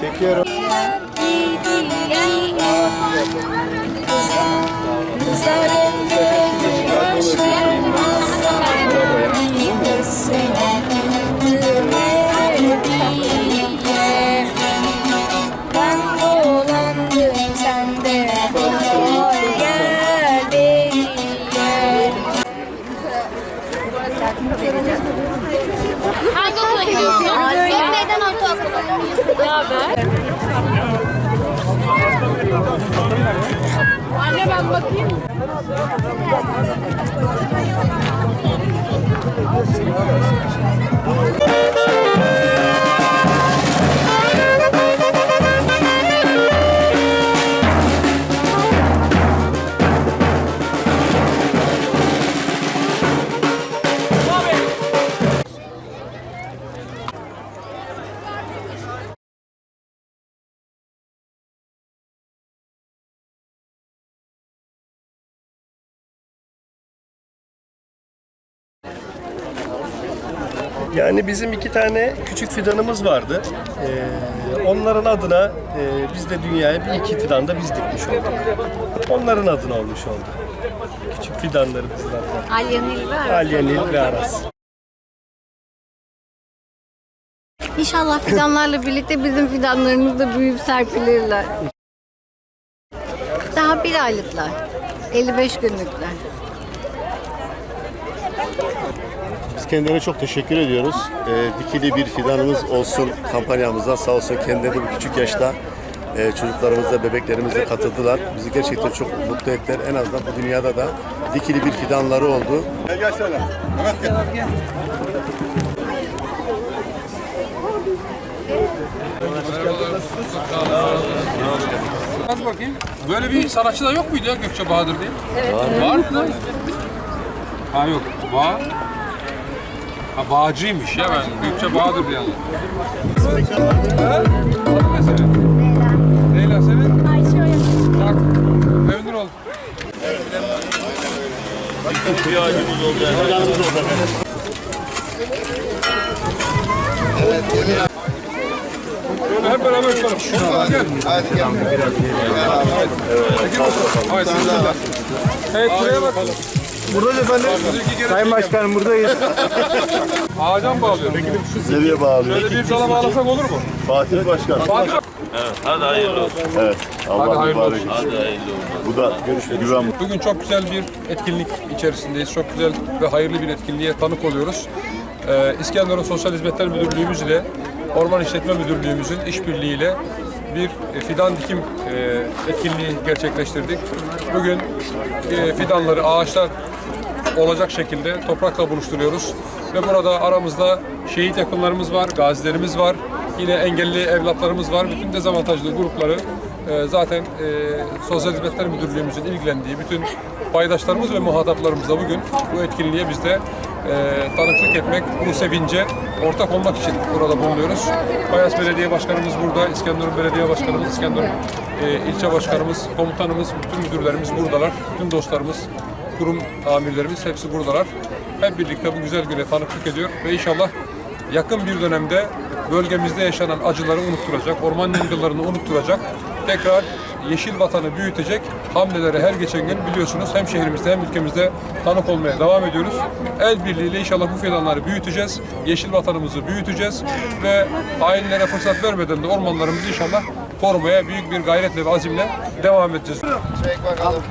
Çekiyorum. Anne ben bakayım. Yani bizim iki tane küçük fidanımız vardı. Ee, onların adına e, biz de dünyaya bir iki fidan da biz dikmiş olduk. Onların adına olmuş oldu. Küçük fidanlarımızın adı. Alya Nil ve Aras. Alya, Nil ve Aras. İnşallah fidanlarla birlikte bizim fidanlarımız da büyüyüp serpilirler. Daha bir aylıklar. 55 günlükler. Biz kendilerine çok teşekkür ediyoruz. Ee, dikili bir fidanımız olsun kampanyamıza sağ olsun kendileri bu küçük yaşta e, çocuklarımızla, bebeklerimizle katıldılar. Bizi gerçekten çok mutlu ettiler. En azından bu dünyada da dikili bir fidanları oldu. Gel gel söyle. Evet gel. Hadi bakayım. Böyle bir sanatçı da yok muydu ya Gökçe Bahadır diye? Evet. Var, var mı? Ha yok. Ba Ha bağcıymış ya ben Gökçe Bahadır diye anladım. Adı ne senin? Leyla senin? Ayşe Bak, memnun oldum. Şöyle hep beraber tutalım. Gel. Hadi gel. Haydi bismillah. Evet buraya bak. Buradayız efendim. Sayın Başkanım buradayız. Ağaca mı bağlıyorum? Nereye bağlıyor? Şöyle bir dala bağlasak olur mu? Fatih Başkan. Fatih Hadi hayırlı olsun. Evet. Hadi Allah hayırlı mübarek olsun. Hadi hayırlı olsun. Bu da güven Bugün çok güzel bir etkinlik içerisindeyiz. Çok güzel ve hayırlı bir etkinliğe tanık oluyoruz. Ee, İskenderun Sosyal Hizmetler Müdürlüğümüz ile Orman İşletme Müdürlüğümüzün işbirliğiyle bir fidan dikim e, etkinliği gerçekleştirdik. Bugün e, fidanları, ağaçlar olacak şekilde toprakla buluşturuyoruz. Ve burada aramızda şehit yakınlarımız var, gazilerimiz var, yine engelli evlatlarımız var. Bütün dezavantajlı grupları e, zaten Sosyal Hizmetler Müdürlüğümüzün ilgilendiği bütün paydaşlarımız ve muhataplarımızla bugün bu etkinliğe biz de e, tanıklık etmek, bu sevince ortak olmak için burada bulunuyoruz. Bayas Belediye Başkanımız burada, İskenderun Belediye Başkanımız, İskenderun e, ilçe başkanımız, komutanımız, bütün müdürlerimiz buradalar, bütün dostlarımız, kurum amirlerimiz hepsi buradalar. Hep birlikte bu güzel güne tanıklık ediyor ve inşallah yakın bir dönemde bölgemizde yaşanan acıları unutturacak, orman yangınlarını unutturacak, tekrar yeşil vatanı büyütecek hamlelere her geçen gün biliyorsunuz hem şehrimizde hem ülkemizde tanık olmaya devam ediyoruz. El birliğiyle inşallah bu fidanları büyüteceğiz, yeşil vatanımızı büyüteceğiz ve hainlere fırsat vermeden de ormanlarımızı inşallah korumaya büyük bir gayretle ve azimle devam edeceğiz. Çek bakalım.